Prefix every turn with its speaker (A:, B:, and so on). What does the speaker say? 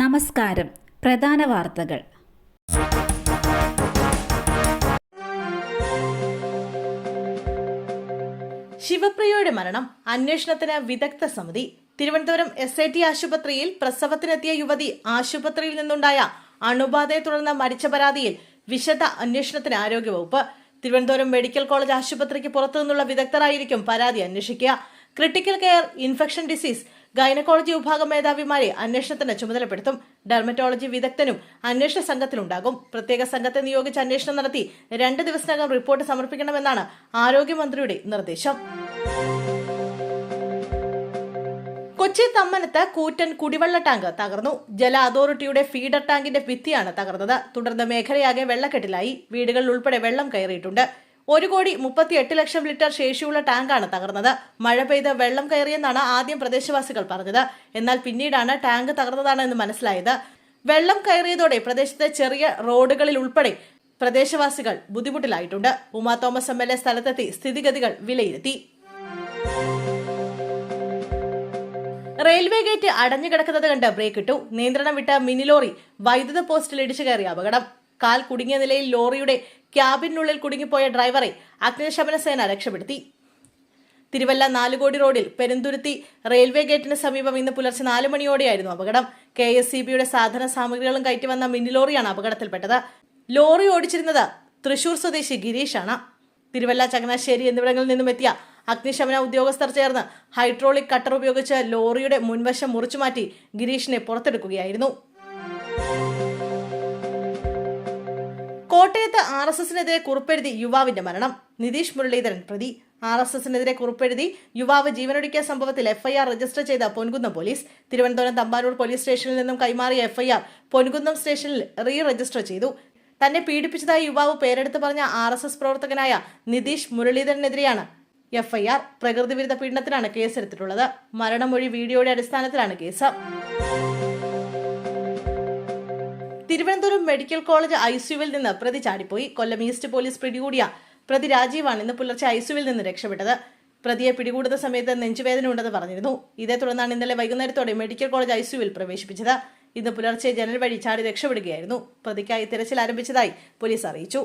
A: നമസ്കാരം. പ്രധാന വാർത്തകൾ.
B: ശിവപ്രിയയുടെ മരണം അന്വേഷണത്തിന് വിദഗ്ധ സമിതി. തിരുവനന്തപുരം എസ് ഐ ടി ആശുപത്രിയിൽ പ്രസവത്തിനെത്തിയ യുവതി ആശുപത്രിയിൽ നിന്നുണ്ടായ അണുബാധയെ തുടർന്ന് മരിച്ച പരാതിയിൽ വിശദ അന്വേഷണത്തിന് ആരോഗ്യവകുപ്പ്. തിരുവനന്തപുരം മെഡിക്കൽ കോളേജ് ആശുപത്രിക്ക് പുറത്തു നിന്നുള്ള വിദഗ്ധരായിരിക്കും പരാതി അന്വേഷിക്കുക. Critical care infection disease gynaecology വിഭാഗം മേധാവിമാരെ അന്വേഷണത്തിന് ചുമതലപ്പെടുത്തും. ഡെർമറ്റോളജി വിദഗ്ധനും അന്വേഷണ സംഘത്തിലുണ്ടാകും. പ്രത്യേക സംഘത്തെ നിയോഗിച്ച് അന്വേഷണം നടത്തി രണ്ട് ദിവസത്തിനകം റിപ്പോർട്ട് സമർപ്പിക്കണമെന്നാണ് ആരോഗ്യമന്ത്രിയുടെ നിർദ്ദേശം. കൊച്ചി തമ്മനത്ത് കൂറ്റൻ കുടിവെള്ള ടാങ്ക് തകർന്നു. ജല അതോറിറ്റിയുടെ ഫീഡർ ടാങ്കിന്റെ ഭിത്തിയാണ് തകർന്നത്. തുടർന്ന് മേഖലയാകെ വെള്ളക്കെട്ടിലായി. വീടുകളിൽ ഉൾപ്പെടെ വെള്ളം കയറിയിട്ടുണ്ട്. ഒരു കോടി മുപ്പത്തി എട്ട് ലക്ഷം ലിറ്റർ ശേഷിയുള്ള ടാങ്കാണ് തകർന്നത്. മഴ പെയ്ത് വെള്ളം കയറിയെന്നാണ് ആദ്യം പ്രദേശവാസികൾ പറഞ്ഞത്. എന്നാൽ പിന്നീടാണ് ടാങ്ക് തകർന്നതാണെന്ന് മനസ്സിലായത്. വെള്ളം കയറിയതോടെ പ്രദേശത്തെ ചെറിയ റോഡുകളിൽ ഉൾപ്പെടെ പ്രദേശവാസികൾ ബുദ്ധിമുട്ടിലായിട്ടുണ്ട്. Uma Thomas M L A സ്ഥലത്തെത്തി സ്ഥിതിഗതികൾ വിലയിരുത്തി. റെയിൽവേ ഗേറ്റ് അടഞ്ഞു കിടക്കുന്നത് കണ്ട് ബ്രേക്ക് ഇട്ടു. നിയന്ത്രണം വിട്ട മിനി ലോറി വൈദ്യുത പോസ്റ്റിൽ ഇടിച്ചു കയറിയ അപകടം. കാൽ കുടുങ്ങിയ നിലയിൽ ലോറിയുടെ ക്യാബിനുള്ളിൽ കുടുങ്ങിപ്പോയ ഡ്രൈവറെ അഗ്നിശമന സേന രക്ഷപ്പെടുത്തി. തിരുവല്ല നാലുകോടി റോഡിൽ പെരുന്തുരുത്തി റെയിൽവേ ഗേറ്റിന് സമീപം ഇന്ന് പുലർച്ചെ നാല് മണിയോടെയായിരുന്നു അപകടം. കെ എസ് സി ബിയുടെ സാധന സാമഗ്രികളും കയറ്റി വന്ന മിനി ലോറിയാണ് അപകടത്തിൽപ്പെട്ടത്. ലോറി ഓടിച്ചിരുന്നത് തൃശൂർ സ്വദേശി ഗിരീഷാണ്. തിരുവല്ല ചങ്ങനാശ്ശേരി എന്നിവിടങ്ങളിൽ നിന്നും എത്തിയ അഗ്നിശമന ഉദ്യോഗസ്ഥർ ചേർന്ന് ഹൈഡ്രോളിക് കട്ടർ ഉപയോഗിച്ച് ലോറിയുടെ മുൻവശം മുറിച്ചുമാറ്റി ഗിരീഷിനെ പുറത്തെടുക്കുകയായിരുന്നു. കോട്ടയത്ത് ആർ എസ് എസിനെതിരെ കുറിപ്പെഴുതി യുവാവിന്റെ മരണം. നിതീഷ് മുരളീധരൻ പ്രതി. ആർ എസ് എസിനെതിരെ കുറിപ്പെഴുതി യുവാവ് ജീവനൊടുക്കിയ സംഭവത്തിൽ എഫ്ഐആർ രജിസ്റ്റർ ചെയ്ത പൊൻകുന്നം പോലീസ്. തിരുവനന്തപുരം തമ്പാനൂർ പോലീസ് സ്റ്റേഷനിൽ നിന്നും കൈമാറിയ എഫ്ഐആർ പൊൻകുന്നം സ്റ്റേഷനിൽ റീ രജിസ്റ്റർ ചെയ്തു. തന്നെ പീഡിപ്പിച്ചതായി യുവാവ് പേരെടുത്ത് പറഞ്ഞ ആർ എസ് എസ് പ്രവർത്തകനായ നിതീഷ് മുരളീധരനെതിരെയാണ് എഫ്ഐആർ പ്രകൃതി വിരുദ്ധ പീഡനത്തിനാണ് കേസെടുത്തിട്ടുള്ളത്. മരണമൊഴി വീഡിയോയുടെ അടിസ്ഥാനത്തിലാണ് കേസ്. തിരുവനന്തപുരം മെഡിക്കൽ കോളേജ് ഐസിയുവിൽ നിന്ന് പ്രതി ചാടിപ്പോയി. കൊല്ലം ഈസ്റ്റ് പോലീസ് പിടികൂടിയ പ്രതി രാജീവാണ് ഇന്ന് പുലർച്ചെ ഐസിയുവിൽ നിന്ന് രക്ഷപ്പെട്ടത്. പ്രതിയെ പിടികൂടുന്ന സമയത്ത് നെഞ്ചുവേദന ഉണ്ടെന്ന് പറഞ്ഞിരുന്നു. ഇതേ തുടർന്നാണ് ഇന്നലെ വൈകുന്നേരത്തോടെ മെഡിക്കൽ കോളേജ് ഐസിയുവിൽ പ്രവേശിപ്പിച്ചത്. ഇന്ന് പുലർച്ചെ ജനൽ വഴി ചാടി രക്ഷപ്പെടുകയായിരുന്നു. പ്രതിക്കായി തിരച്ചിൽ ആരംഭിച്ചതായി പോലീസ് അറിയിച്ചു.